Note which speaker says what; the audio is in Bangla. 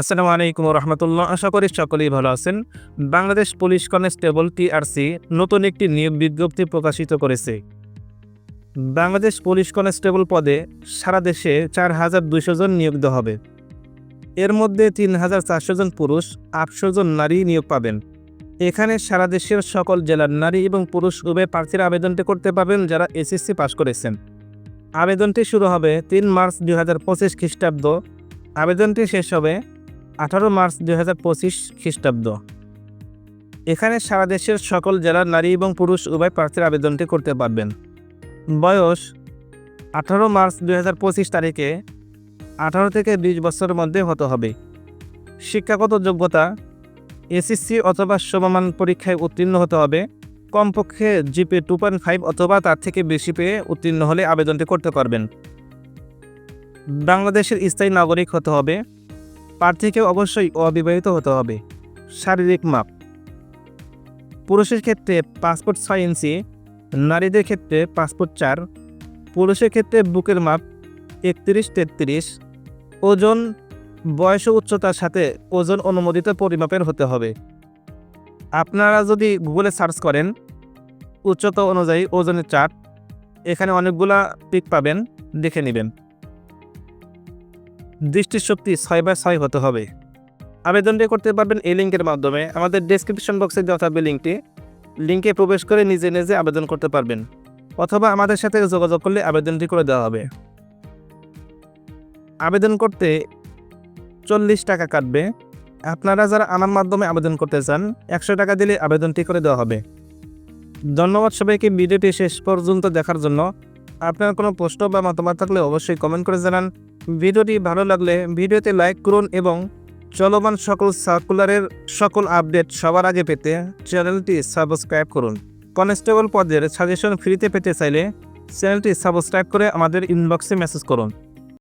Speaker 1: আসসালামু আলাইকুম রহমতুল্লাহ। আশা করি সকলেই ভালো আছেন। বাংলাদেশ পুলিশ কনস্টেবল টিআরসি নতুন একটি নিয়োগ বিজ্ঞপ্তি প্রকাশিত করেছে। বাংলাদেশ পুলিশ কনস্টেবল পদে সারা দেশে চার হাজার দুইশো জন নিয়োগ দেওয়া হবে। এর মধ্যে তিন হাজার চারশো জন পুরুষ, আটশো জন নারী নিয়োগ পাবেন। এখানে সারা দেশের সকল জেলার নারী এবং পুরুষ উভয় প্রার্থীরা আবেদনটি করতে পারবেন যারা এসএসসি পাশ করেছেন। আবেদনটি শুরু হবে তিন মার্চ দুই হাজার পঁচিশ খ্রিস্টাব্দ। আবেদনটি শেষ হবে আঠারো মার্চ দুই হাজার পঁচিশ খ্রিস্টাব্দ। এখানে সারা দেশের সকল জেলার নারী এবং পুরুষ উভয় প্রার্থীর আবেদনটি করতে পারবেন। বয়স, আঠারো মার্চ দুই হাজার পঁচিশ তারিখে আঠারো থেকে বিশ বছরের মধ্যে হতে হবে। শিক্ষাগত যোগ্যতা, এসএসসি অথবা সমমান পরীক্ষায় উত্তীর্ণ হতে হবে। কমপক্ষে জিপে টু পয়েন্ট ফাইভ অথবা তার থেকে বেশি পেয়ে উত্তীর্ণ হলে আবেদনটি করতে পারবেন। বাংলাদেশের স্থায়ী নাগরিক হতে হবে। প্রার্থীকে অবশ্যই অবিবাহিত হতে হবে। শারীরিক মাপ। পুরুষের ক্ষেত্রে পাসপোর্ট ছয় ইঞ্চি, নারীদের ক্ষেত্রে পাসপোর্ট চার, পুরুষের ক্ষেত্রে বুকের মাপ একত্রিশ তেত্রিশ, ওজন, বয়স উচ্চতার সাথে ওজন অনুমোদিত পরিমাপের হতে হবে। আপনারা যদি গুগলে সার্চ করেন, উচ্চতা অনুযায়ী ওজনের চার্ট, এখানে অনেকগুলা পিক পাবেন, দেখে নেবেন। দৃষ্টিশক্তি ছয় বাই ছয় হতে হবে। আবেদনটি করতে পারবেন এই লিঙ্কের মাধ্যমে। আমাদের ডেসক্রিপশন বক্সে দেওয়া থাকবে লিঙ্কটি। লিঙ্কে প্রবেশ করে নিজে নিজে আবেদন করতে পারবেন। অথবা আমাদের সাথে যোগাযোগ করলে আবেদনটি করে দেওয়া হবে। আবেদন করতে চল্লিশ টাকা কাটবে। আপনারা যারা আমার মাধ্যমে আবেদন করতে চান, একশো টাকা দিলে আবেদনটি করে দেওয়া হবে। ধন্যবাদ সবাইকে। ভিডিওটি শেষ পর্যন্ত দেখার জন্য আপনার কোনো প্রশ্ন বা মতামত থাকলে অবশ্যই কমেন্ট করে জানান। ভিডিওটি ভালো লাগলে ভিডিওতে লাইক করুন এবং চলমান সকল সার্কুলারের সকল আপডেট সবার আগে পেতে চ্যানেলটি সাবস্ক্রাইব করুন। কনস্টেবল পদের সাজেশন ফ্রিতে পেতে চাইলে চ্যানেলটি সাবস্ক্রাইব করে আমাদের ইনবক্সে মেসেজ করুন।